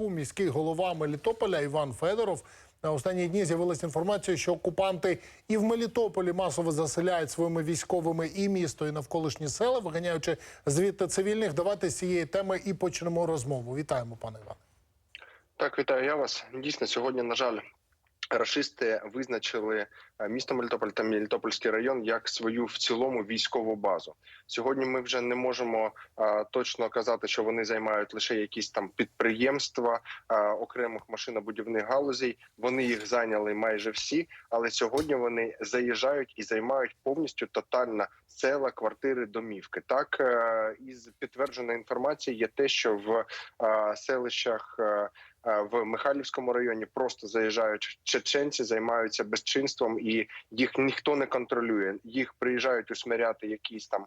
зв'язку. Міський голова Мелітополя Іван Федоров. На останні дні з'явилася інформація, що окупанти і в Мелітополі масово заселяють своїми військовими і місто, і навколишні села, виганяючи звідти цивільних. Давайте з цієї теми і почнемо розмову. Вітаємо, пане Іване. Так, вітаю я вас. Дійсно, сьогодні, на жаль, рашисти визначили е, місто Мелітополь та Мелітопольський район як свою в цілому військову базу. Сьогодні ми вже не можемо а, точно казати, що вони займають лише якісь там підприємства а, окремих машинобудівних галузей. Вони їх зайняли майже всі, але сьогодні вони заїжджають і займають повністю тотально села, квартири, домівки. Так е, із підтвердженої інформації є те, що в е, селищах. е, е, В Михайлівському районі просто заїжджають чеченці, займаються безчинством, і їх ніхто не контролює. Їх приїжджають усмиряти якісь там е,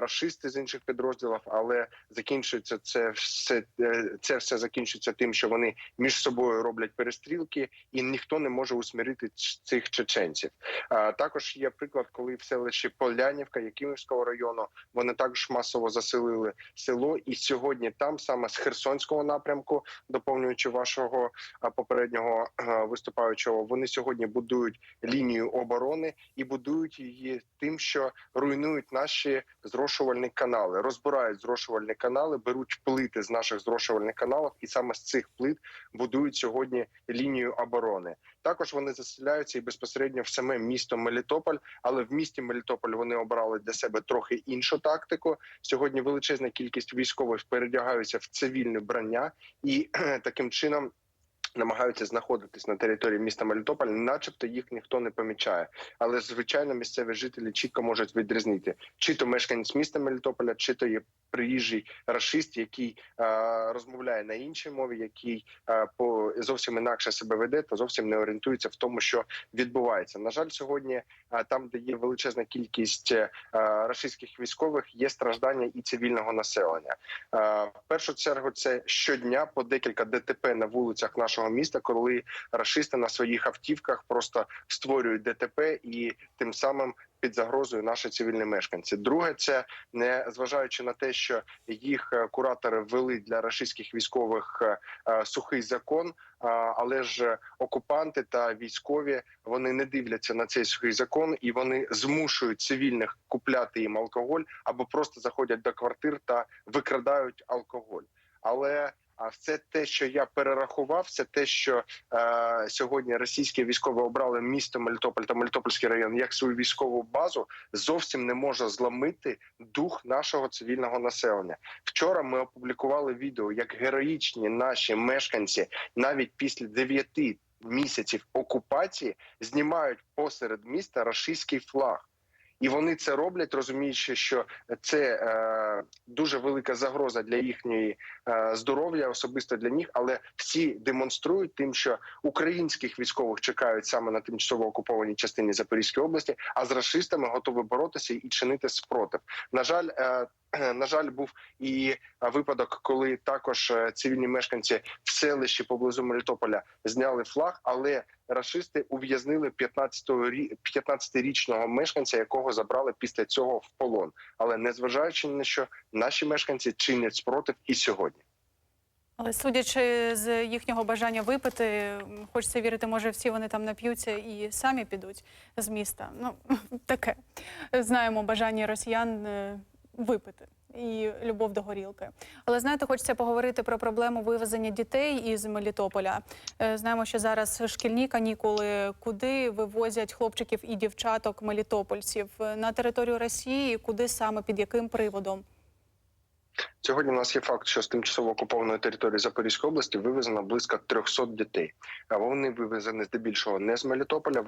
рашисти з інших підрозділів, але закінчується це все е, це все закінчується тим, що вони між собою роблять перестрілки, і ніхто не може усмирити цих чеченців. Е, Також є приклад, коли в селищі Полянівка Якимівського району вони також масово заселили село, і сьогодні там саме з Херсонського напрямку, доповнюючи вашого попереднього виступаючого, вони сьогодні будують лінію оборони і будують її тим, що руйнують наші зрошувальні канали, розбирають зрошувальні канали, беруть плити з наших зрошувальних каналів, і саме з цих плит будують сьогодні лінію оборони. Також вони заселяються і безпосередньо в саме місто Мелітополь, але в місті Мелітополь вони обрали для себе трохи іншу тактику. Сьогодні величезна кількість військових передягаються в цивільне брання і таким чином. Намагаються знаходитись на території міста Мелітополь, начебто їх ніхто не помічає. Але звичайно, місцеві жителі чітко можуть відрізнити, чи то мешканець міста Мелітополя, чи то є приїжджий рашист, який е, розмовляє на іншій мові, який е, по зовсім інакше себе веде, та зовсім не орієнтується в тому, що відбувається. На жаль, сьогодні е, там, де є величезна кількість е, рашистських військових, є страждання і цивільного населення. Е, В першу чергу це щодня по декілька ДТП на вулицях нашого міста, коли рашисти на своїх автівках просто створюють ДТП і тим самим під загрозою наші цивільні мешканці. Друге, це не зважаючи на те, що їх е, куратори ввели для рашистських військових е, е, сухий закон. Але ж окупанти та військові вони не дивляться на цей сухий закон і вони змушують цивільних купляти їм алкоголь або просто заходять до квартир та викрадають алкоголь. Але а все те, що я перерахував, це те, що е, сьогодні російські військові обрали місто Мелітополь та Мелітопольський район як свою військову базу, зовсім не може зламити дух нашого цивільного населення. Вчора ми опублікували відео, як героїчні наші мешканці навіть після дев'яти місяців окупації знімають посеред міста рашистський флаг. І вони це роблять, розуміючи, що це е, дуже велика загроза для їхньої е, здоров'я, особисто для них, але всі демонструють тим, що українських військових чекають саме на тимчасово окупованій частині Запорізької області, а з расистами готові боротися і чинити спротив. На жаль, е, на жаль, був і випадок, коли також е, цивільні мешканці в селищі поблизу Мелітополя зняли флаг, але рашисти ув'язнили 15-річного мешканця, якого забрали після цього в полон. Але незважаючи на що, наші мешканці чинять спротив і сьогодні. Але судячи з їхнього бажання випити, хочеться вірити, може, всі вони там нап'ються і самі підуть з міста. Ну таке знаємо бажання росіян е, випити і любов до горілки. Але знаєте, хочеться поговорити про проблему вивезення дітей із Мелітополя. Е, Знаємо, що зараз шкільні канікули, куди вивозять хлопчиків і дівчаток мелітопольців Е, на територію Росії, куди саме під яким приводом. Сьогодні у нас є факт, що з тимчасово окупованої території Запорізької області вивезено близько 300 дітей. А вони вивезені здебільшого не з Мелітополя,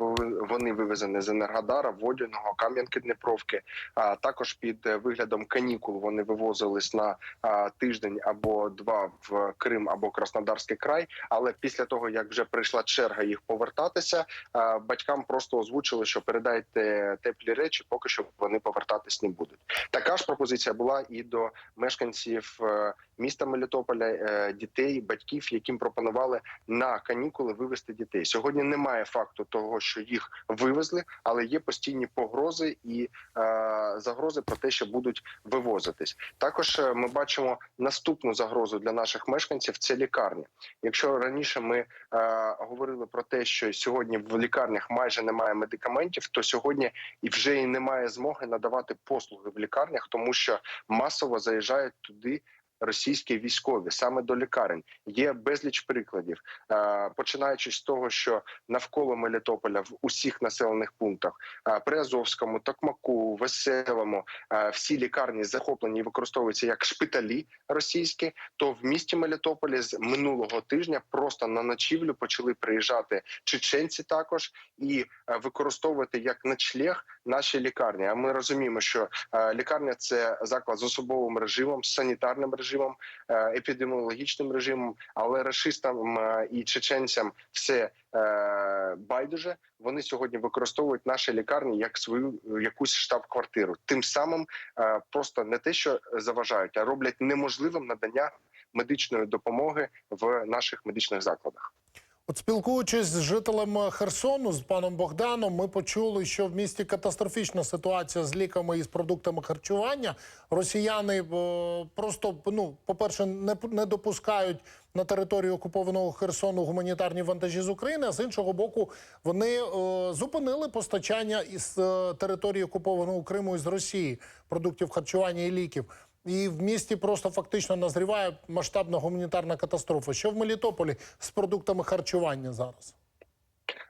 вони вивезені з Енергодара, Водяного, Кам'янки Дніпровки. А також під е, виглядом канікул вони вивозились на тиждень або два в Крим або Краснодарський край. Але після того, як вже прийшла черга їх повертатися, батькам просто озвучили, що передайте теплі речі, поки що вони повертатись не будуть. Така ж пропозиція була і до мешканців е, міста Мелітополя, е, дітей, батьків, яким пропонували на канікули вивезти дітей. Сьогодні немає факту того, що їх вивезли, але є постійні погрози і е, загрози про те, що будуть вивозитись. Також е, ми бачимо наступну загрозу для наших мешканців це лікарні. Якщо раніше ми говорили про те, що сьогодні в лікарнях майже немає медикаментів, то сьогодні і вже і немає змоги надавати послуги в лікарнях, тому що масово заїжджають туди. Російські військові саме до лікарень є безліч прикладів, Е, починаючи з того, що навколо Мелітополя в усіх населених пунктах е, Приазовському, Токмаку, Веселому е, всі лікарні захоплені і використовуються як шпиталі російські. То в місті Мелітополі з минулого тижня просто на ночівлю почали приїжджати чеченці також і використовувати як ночлег наші лікарні. А ми розуміємо, що лікарня це заклад з особовим режимом, санітарним режимом, е, епідеміологічним режимом, але рашистам е, і чеченцям все е, байдуже. Вони сьогодні використовують наші лікарні як свою е, якусь штаб-квартиру. Тим самим просто не те, що заважають, а роблять неможливим надання медичної допомоги в наших медичних закладах. От спілкуючись з жителем Херсону, з паном Богданом, ми почули, що в місті катастрофічна ситуація з ліками і з продуктами харчування. Росіяни е, просто, ну, по-перше, не, не допускають на територію окупованого Херсону гуманітарні вантажі з України, а з іншого боку, вони е, зупинили постачання із е, території окупованого Криму із Росії продуктів харчування і ліків. І в місті просто фактично назріває масштабна гуманітарна катастрофа. Що в Мелітополі з продуктами харчування зараз?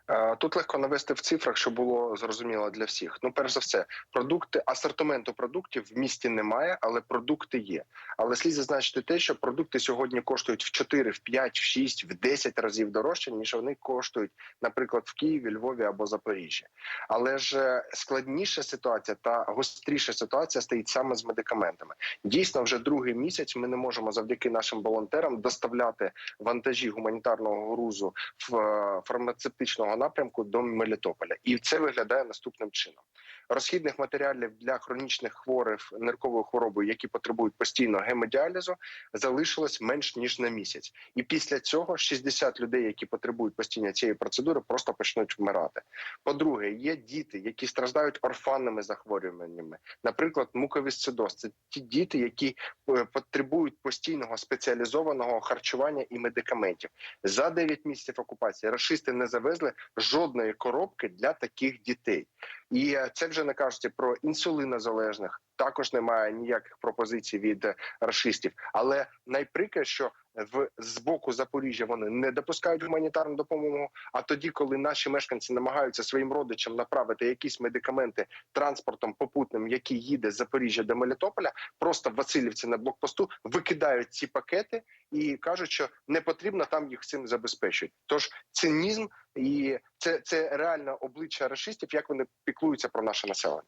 Е, Тут легко навести в цифрах, щоб було зрозуміло для всіх. Ну, перш за все, продукти асортименту продуктів в місті немає, але продукти є. Але слід зазначити те, що продукти сьогодні коштують в 4, в 5, в 6, в 10 разів дорожче, ніж вони коштують, наприклад, в Києві, Львові або Запоріжжі. Але ж е, складніша ситуація та гостріша ситуація стоїть саме з медикаментами. Дійсно, вже другий місяць ми не можемо завдяки нашим волонтерам доставляти вантажі гуманітарного грузу в е, фармацевтичного напрямку до Мелітополя, і це виглядає наступним чином: розхідних матеріалів для хронічних хворих нирковою хворобою, які потребують постійного гемодіалізу, залишилось менш ніж на місяць. І після цього 60 людей, які потребують постійно цієї процедури, просто почнуть вмирати. По-друге, є діти, які страждають орфанними захворюваннями, наприклад, муковісцидоз. Це ті діти, які е, потребують постійного спеціалізованого харчування і медикаментів. За 9 місяців окупації рашисти не завезли жодної коробки для таких дітей. І е, це вже не кажеться про інсулинозалежних. Також немає ніяких пропозицій від расистів. рашистів. Але найприкре, що в з боку Запоріжжя вони не допускають гуманітарну допомогу. А тоді, коли наші мешканці намагаються своїм родичам направити якісь медикаменти транспортом попутним, який їде з Запоріжжя до Мелітополя, просто Васильівці на блокпосту викидають ці пакети і кажуть, що не потрібно там їх цим забезпечують. Тож цинізм і це, це реальне обличчя рашистів, як вони піклуються про наше населення.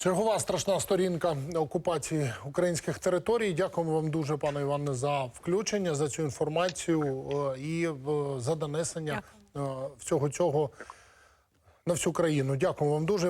Чергова страшна сторінка окупації українських територій. Дякуємо вам дуже, пане Іване, за включення, за цю інформацію е, і е, за донесення Дякую. всього цього на всю країну. Дякуємо вам дуже.